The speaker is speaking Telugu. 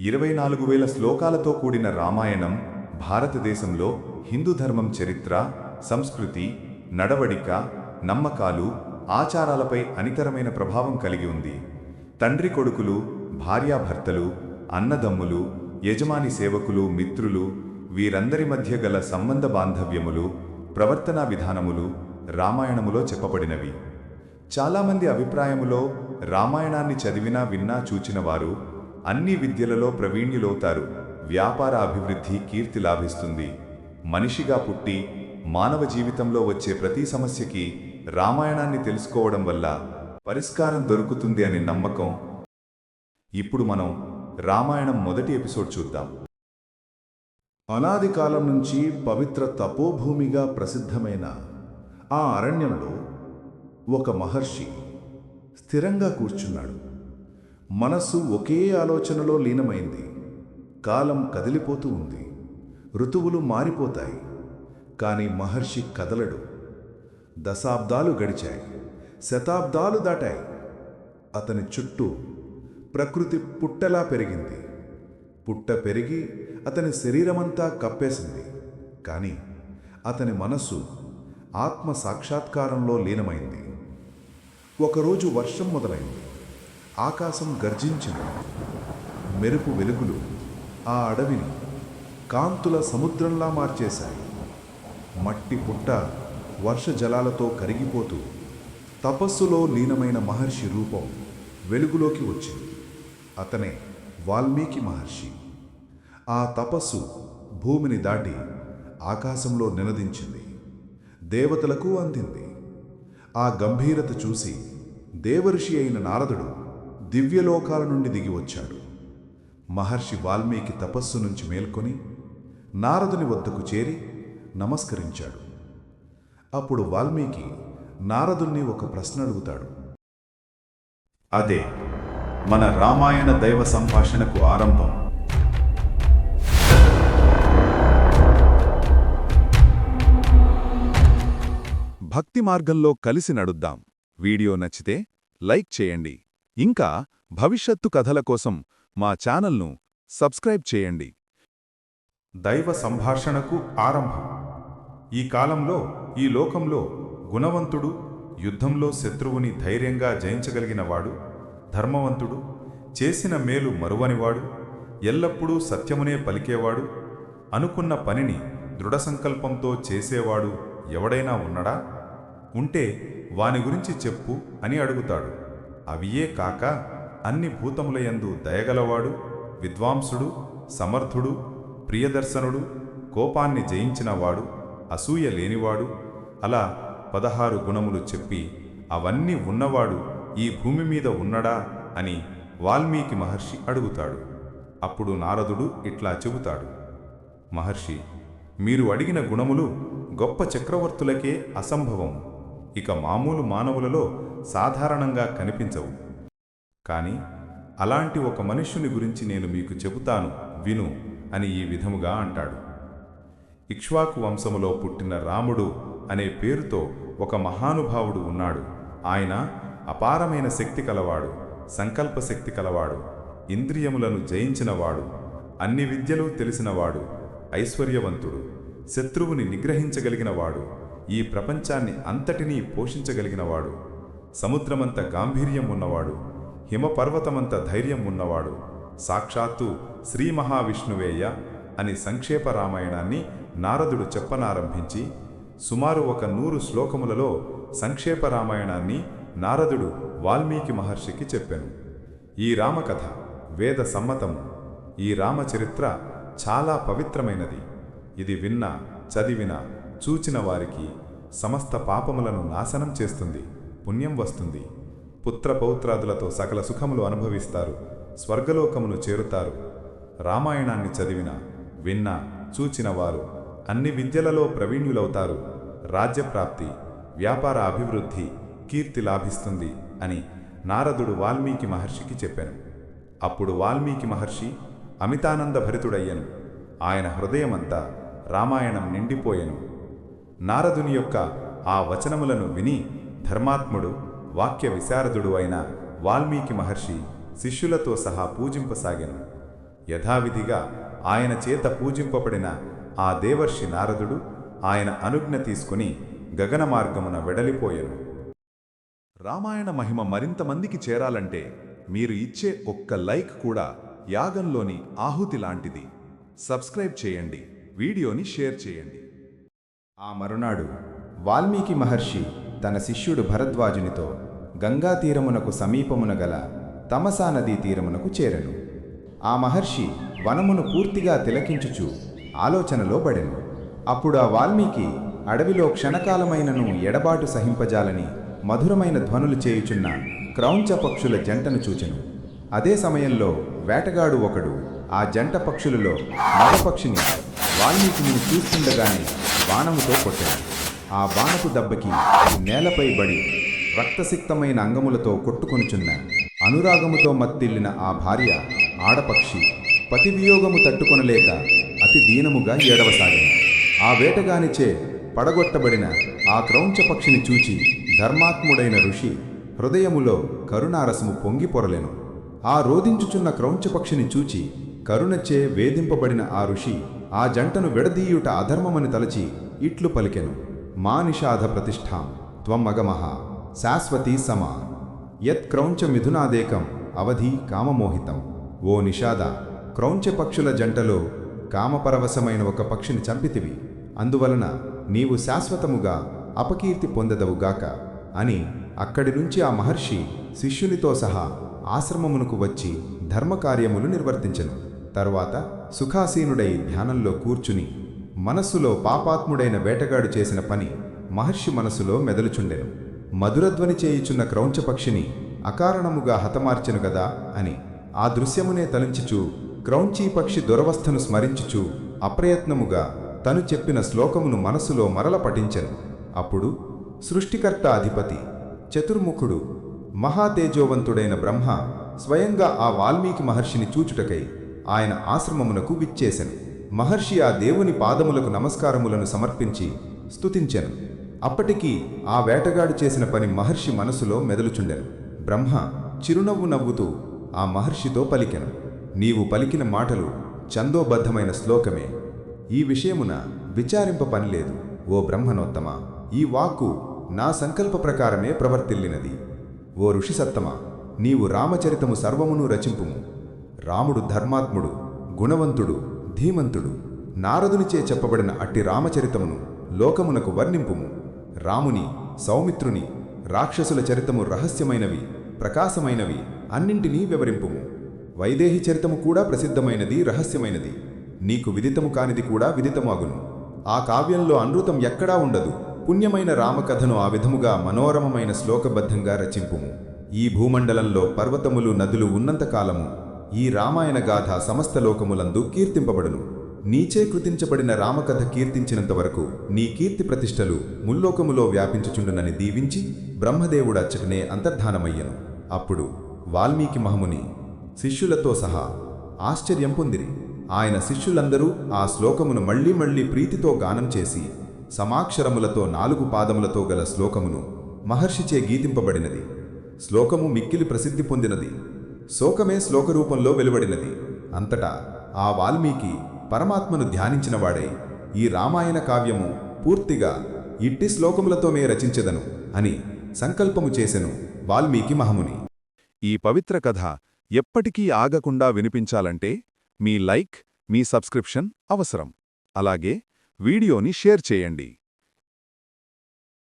ఇరవై నాలుగు వేల శ్లోకాలతో కూడిన రామాయణం భారతదేశంలో హిందూ ధర్మం చరిత్ర సంస్కృతి నడవడిక నమ్మకాలు ఆచారాలపై అనితరమైన ప్రభావం కలిగి ఉంది. తండ్రి కొడుకులు భార్యాభర్తలు అన్నదమ్ములు యజమాని సేవకులు మిత్రులు వీరందరి మధ్య గల సంబంధ బాంధవ్యములు ప్రవర్తనా విధానములు రామాయణములో చెప్పబడినవి. చాలామంది అభిప్రాయములో రామాయణాన్ని చదివినా విన్నా చూచినవారు అన్ని విద్యలలో ప్రవీణ్యులవుతారు. వ్యాపార అభివృద్ధి కీర్తి లాభిస్తుంది. మనిషిగా పుట్టి మానవ జీవితంలో వచ్చే ప్రతి సమస్యకి రామాయణాన్ని తెలుసుకోవడం వల్ల పరిష్కారం దొరుకుతుంది అనే నమ్మకం. ఇప్పుడు మనం రామాయణం మొదటి ఎపిసోడ్ చూద్దాం. అనాది కాలం నుంచి పవిత్ర తపోభూమిగా ప్రసిద్ధమైన ఆ అరణ్యంలో ఒక మహర్షి స్థిరంగా కూర్చున్నాడు. మనస్సు ఒకే ఆలోచనలో లీనమైంది. కాలం కదిలిపోతూ ఉంది. ఋతువులు మారిపోతాయి. కానీ మహర్షి కదలడు. దశాబ్దాలు గడిచాయి. శతాబ్దాలు దాటాయి. అతని చుట్టూ ప్రకృతి పుట్టలా పెరిగింది. పుట్ట పెరిగి అతని శరీరమంతా కప్పేసింది. కానీ అతని మనస్సు ఆత్మ సాక్షాత్కారంలో లీనమైంది. ఒకరోజు వర్షం మొదలైంది. ఆకాశం గర్జించింది మెరుపు వెలుగులు ఆ అడవిని కాంతుల సముద్రంలా మార్చేశాయి. మట్టి పుట్ట వర్ష జలాలతో కరిగిపోతూ తపస్సులో లీనమైన మహర్షి రూపం వెలుగులోకి వచ్చింది. అతనే వాల్మీకి మహర్షి. ఆ తపస్సు భూమిని దాటి ఆకాశంలో నినదించింది. దేవతలకు అందింది. ఆ గంభీరత చూసి దేవర్షి అయిన నారదుడు దివ్యలోకాల నుండి దిగి వచ్చాడు. మహర్షి వాల్మీకి తపస్సు నుంచి మేల్కొని నారదుని వద్దకు చేరి నమస్కరించాడు. అప్పుడు వాల్మీకి నారదుణ్ణి ఒక ప్రశ్న అడుగుతాడు. అదే మన రామాయణ దైవ సంభాషణకు ఆరంభం. భక్తి మార్గంలో కలిసి నడుద్దాం. వీడియో నచ్చితే లైక్ చేయండి. ఇంకా భవిష్యత్తు కథల కోసం మా ఛానల్ను సబ్స్క్రైబ్ చేయండి. దైవ సంభాషణకు ఆరంభం. ఈ కాలంలో ఈ లోకంలో గుణవంతుడు యుద్ధంలో శత్రువుని ధైర్యంగా జయించగలిగినవాడు ధర్మవంతుడు చేసిన మేలు మరువనివాడు ఎల్లప్పుడూ సత్యమునే పలికేవాడు అనుకున్న పనిని దృఢసంకల్పంతో చేసేవాడు ఎవడైనా ఉన్నడా? ఉంటే వాని గురించి చెప్పు అని అడుగుతాడు. అవియే కాక అన్ని భూతములయందు దయగలవాడు విద్వాంసుడు సమర్థుడు ప్రియదర్శనుడు కోపాన్ని జయించినవాడు అసూయ లేనివాడు అలా పదహారు గుణములు చెప్పి అవన్నీ ఉన్నవాడు ఈ భూమి మీద ఉన్నడా అని వాల్మీకి మహర్షి అడుగుతాడు. అప్పుడు నారదుడు ఇట్లా చెబుతాడు. మహర్షి మీరు అడిగిన గుణములు గొప్ప చక్రవర్తులకే అసంభవం. ఇక మామూలు మానవులలో సాధారణంగా కనిపించవు. కాని అలాంటి ఒక మనుష్యుని గురించి నేను మీకు చెబుతాను విను అని ఈ విధముగా అంటాడు. ఇక్ష్వాకు వంశములో పుట్టిన రాముడు అనే పేరుతో ఒక మహానుభావుడు ఉన్నాడు. ఆయన అపారమైన శక్తి కలవాడు సంకల్ప శక్తి కలవాడు ఇంద్రియములను జయించినవాడు అన్ని విద్యలు తెలిసినవాడు ఐశ్వర్యవంతుడు శత్రువుని నిగ్రహించగలిగినవాడు ఈ ప్రపంచాన్ని అంతటినీ పోషించగలిగినవాడు. సముద్రమంత గాంభీర్యం ఉన్నవాడు హిమపర్వతమంత ధైర్యం ఉన్నవాడు. సాక్షాత్తు శ్రీ మహావిష్ణువేయ అని సంక్షేప రామాయణాన్ని నారదుడు చెప్పనారంభించి సుమారు ఒక నూరు శ్లోకములలో సంక్షేప రామాయణాన్ని నారదుడు వాల్మీకి మహర్షికి చెప్పెను. ఈ రామకథ వేద సమ్మతము. ఈ రామచరిత్ర చాలా పవిత్రమైనది. ఇది విన్న చదివిన చూచిన వారికి సమస్త పాపములను నాశనం చేస్తుంది. పుణ్యం వస్తుంది. పుత్ర పౌత్రాదులతో సకల సుఖములు అనుభవిస్తారు. స్వర్గలోకమును చేరుతారు. రామాయణాన్ని చదివిన విన్న చూచిన వారు అన్ని విద్యలలో ప్రవీణ్యులవుతారు. రాజ్యప్రాప్తి వ్యాపార అభివృద్ధి కీర్తి లాభిస్తుంది అని నారదుడు వాల్మీకి మహర్షికి చెప్పాను. అప్పుడు వాల్మీకి మహర్షి అమితానంద భరితుడయ్యను. ఆయన హృదయమంతా రామాయణం నిండిపోయెను. నారదుని యొక్క ఆ వచనములను విని ధర్మాత్ముడు వాక్య విశారదుడు అయిన వాల్మీకి మహర్షి శిష్యులతో సహా పూజింపసాగాను. యథావిధిగా ఆయన చేత పూజింపబడిన ఆ దేవర్షి నారదుడు ఆయన అనుజ్ఞ తీసుకుని గగన మార్గమున రామాయణ మహిమ మరింత మందికి చేరాలంటే మీరు ఇచ్చే ఒక్క లైక్ కూడా యాగంలోని ఆహుతి లాంటిది. సబ్స్క్రైబ్ చేయండి వీడియోని షేర్ చేయండి. ఆ మరునాడు వాల్మీకి మహర్షి తన శిష్యుడు భరద్వాజునితో గంగా తీరమునకు సమీపమున గల తమసా నదీ తీరమునకు చేరను. ఆ మహర్షి వనమును పూర్తిగా తిలకించుచు ఆలోచనలో పడెను అప్పుడు ఆ వాల్మీకి అడవిలో క్షణకాలమైనను ఎడబాటు సహింపజాలని మధురమైన ధ్వనులు చేయుచున్న క్రౌంచ పక్షుల జంటను చూచెను. అదే సమయంలో వేటగాడు ఒకడు ఆ జంట పక్షులలో మగపక్షిని వాల్మీకిని చూస్తుండగానే బాణముతో కొట్టాడు ఆ బాణపు దెబ్బకి నేలపై బడి రక్తసిక్తమైన అంగములతో కొట్టుకొనుచున్న. అనురాగముతో మత్తిల్లిన ఆ భార్య ఆడపక్షి పతివియోగము తట్టుకొనలేక అతి దీనముగా ఏడవసాగింది. ఆ వేటగానిచే పడగొట్టబడిన ఆ క్రౌంచ పక్షిని చూచి ధర్మాత్ముడైన ఋషి హృదయములో కరుణారసము పొంగి పొరలెను. ఆ రోధించుచున్న క్రౌంచపక్షిని చూచి కరుణచే వేధింపబడిన ఆ ఋషి ఆ జంటను విడదీయుట అధర్మమని తలచి ఇట్లు పలికెను. మా నిషాధ ప్రతిష్టాం త్వమగమహ శాశ్వతీ సమా యత్ క్రౌంచ మిథునాదేకం అవధి కామమోహితం ఓ నిషాద క్రౌంచ పక్షుల జంటలో కామపరవశమైన ఒక పక్షిని చంపితివి। అందువలన నీవు శాశ్వతముగా అపకీర్తి పొందదవుగాక అని అక్కడి నుంచి ఆ మహర్షి శిష్యునితో సహా ఆశ్రమమునకు వచ్చి ధర్మకార్యములు నిర్వర్తించను. తరువాత సుఖాసీనుడై ధ్యానంలో కూర్చుని మనస్సులో పాపాత్ముడైన వేటగాడు చేసిన పని మహర్షి మనసులో మెదలుచుండెను. మధురధ్వని చేయుచున్న క్రౌంచపక్షిని అకారణముగా హతమార్చెను గదా అని ఆ దృశ్యమునే తలంచుచూ క్రౌంచీపక్షి దురవస్థను స్మరించుచూ అప్రయత్నముగా తను చెప్పిన శ్లోకమును మనసులో మరల పఠించెను. అప్పుడు సృష్టికర్త అధిపతి చతుర్ముఖుడు మహాతేజోవంతుడైన బ్రహ్మ స్వయంగా ఆ వాల్మీకి మహర్షిని చూచుటకై ఆయన ఆశ్రమమునకు విచ్చేశను మహర్షి ఆ దేవుని పాదములకు నమస్కారములను సమర్పించి స్తుతించెను. అప్పటికి ఆ వేటగాడు చేసిన పని మహర్షి మనసులో మెదలుచుండెను. బ్రహ్మ చిరునవ్వు నవ్వుతూ ఆ మహర్షితో పలికెను. నీవు పలికిన మాటలు చందోబద్ధమైన శ్లోకమే. ఈ విషయమున విచారింప పనిలేదు ఓ బ్రహ్మనోత్తమ ఈ వాక్కు నా సంకల్ప ప్రకారమే ప్రవర్తిల్లినది. ఓ ఋషిసత్తమ నీవు రామచరితము సర్వమును రచింపుము. రాముడు ధర్మాత్ముడు గుణవంతుడు ధీమంతుడు నారదునిచే చెప్పబడిన అట్టి రామచరితమును లోకమునకు వర్ణింపుము. రాముని సౌమిత్రుని రాక్షసుల చరితము రహస్యమైనవి ప్రకాశమైనవి అన్నింటినీ వివరింపుము. వైదేహి చరితము కూడా ప్రసిద్ధమైనది రహస్యమైనది. నీకు విదితము కానిది కూడా విదితము అగును ఆ కావ్యంలో అనృతం ఎక్కడా ఉండదు. పుణ్యమైన రామకథను ఆ విధముగా మనోరమమైన శ్లోకబద్ధంగా రచింపుము. ఈ భూమండలంలో పర్వతములు నదులు ఉన్నంతకాలము ఈ రామాయణ గాథ సమస్త లోకములందు కీర్తింపబడును. నీచే కృతించబడిన రామకథ కీర్తించినంత వరకు నీ కీర్తి ప్రతిష్టలు ముల్లోకములో వ్యాపించుచుండునని దీవించి బ్రహ్మదేవుడచ్చటనే అంతర్ధానమయ్యను. అప్పుడు వాల్మీకి మహముని శిష్యులతో సహా ఆశ్చర్యం పొందిరి. ఆయన శిష్యులందరూ ఆ శ్లోకమును మళ్ళీ మళ్ళీ ప్రీతితో గానం చేసి సమాక్షరములతో నాలుగు పాదములతో గల శ్లోకమును మహర్షిచే గీతింపబడినది. శ్లోకము మిక్కిలి ప్రసిద్ధి పొందినది. శోకమే శ్లోకరూపంలో వెలువడినది. అంతటా ఆ వాల్మీకి పరమాత్మను ధ్యానించినవాడై ఈ రామాయణ కావ్యము పూర్తిగా ఇట్టి శ్లోకములతోమే రచించెదను అని సంకల్పము చేసెను వాల్మీకి మహముని. ఈ పవిత్ర కథ ఎప్పటికీ ఆగకుండా వినిపించాలంటే మీ లైక్ మీ సబ్స్క్రిప్షన్ అవసరం. అలాగే వీడియోని షేర్ చేయండి.